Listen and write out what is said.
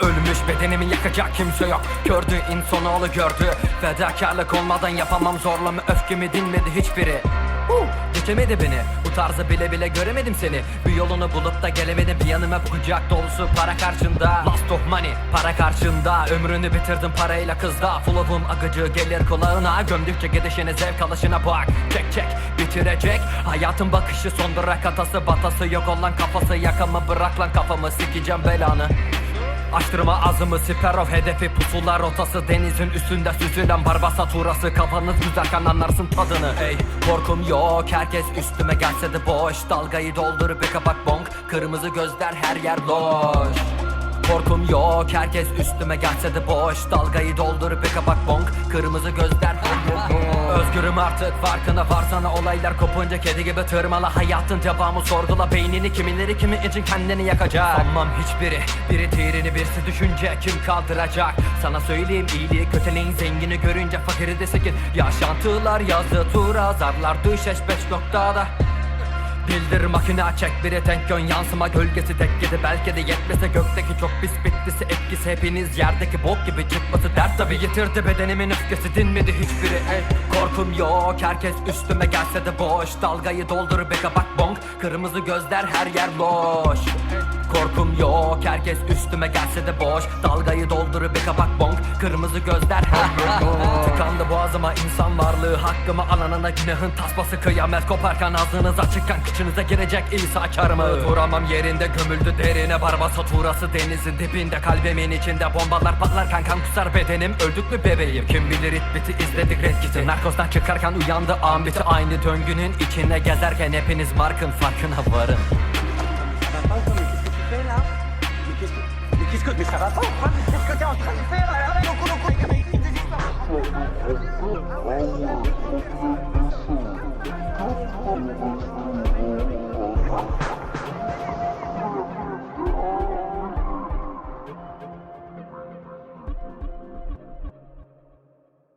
düş bedenimi yakacak kimse yok. Gördü insanoğlu gördü. Fedakarlık olmadan yapamam zorlama. Öfkemi dinmedi hiçbiri. Uh, Geçemedi beni. Bu tarzı bile bile göremedim seni. Bir yolunu bulup da gelemedim. Bir yanıma kucak dolusu para karşında. Last of money para karşında. Ömrünü bitirdim parayla kızda. Full akıcı gelir kulağına. Gömdükçe gidişine zevk alışına bak. Çek çek bitirecek. Hayatın bakışı son durak atası Batası yok olan kafası. Yakamı bırak lan kafamı. Sikeceğim belanı Açtırma ağzımı siper hedefi. Pusular rotası Denizin üstünde süzülen barbasa turası. Kafanız güzelken anlarsın tadını. Ey korkum yok herkes üstüme gelse de boş. Dalgayı doldur bir kapak bonk. Kırmızı gözler her yer loş. Korkum yok herkes üstüme gelse de boş. Dalgayı doldur bir kapak bonk. Kırmızı gözler her yer Özgürüm artık. Farkına varsana olaylar kopunca kedi gibi tırmala. Hayatın cevabı sorgula beynini. Kimileri kimi için kendini yakacak. Sanmam hiçbiri. Biri tirini birisi düşünce kim kaldıracak? Sana söyleyeyim iyiliği köteleyin zengini görünce fakiri de sekin. Yaşantılar yazdı tura zarlar düş eş beş noktada Bildir makine çek biri tank yön yansıma gölgesi tek yedi belki de yetmese gökteki çok pis bittisi etkisi hepiniz yerdeki bok gibi çıkması dert. Tabi yitirdi bedenimin öfkesi dinmedi hiçbiri. Ey Korkum yok herkes üstüme gelse de boş. Dalgayı doldur be kabak bonk kırmızı gözler her yer loş. Korkum yok herkes üstüme gelse de boş. Dalgayı doldur bir kapak bonk Kırmızı gözler her yer loş boğazıma insan varlığı Hakkımı alanına günahın tasması Kıyamet koparken ağzınız açıkken Kıçınıza girecek İsa karımı. Duramam yerinde gömüldü derine Barbasa turası denizin dibinde. Kalbimin içinde bombalar patlarken kan kusar bedenim. Öldük mü bebeğim. Kim bilir it biti izledik red kiti. Narkozdan çıkarken uyandı ambiti Aynı döngünün içine gezerken Hepiniz markın farkına varın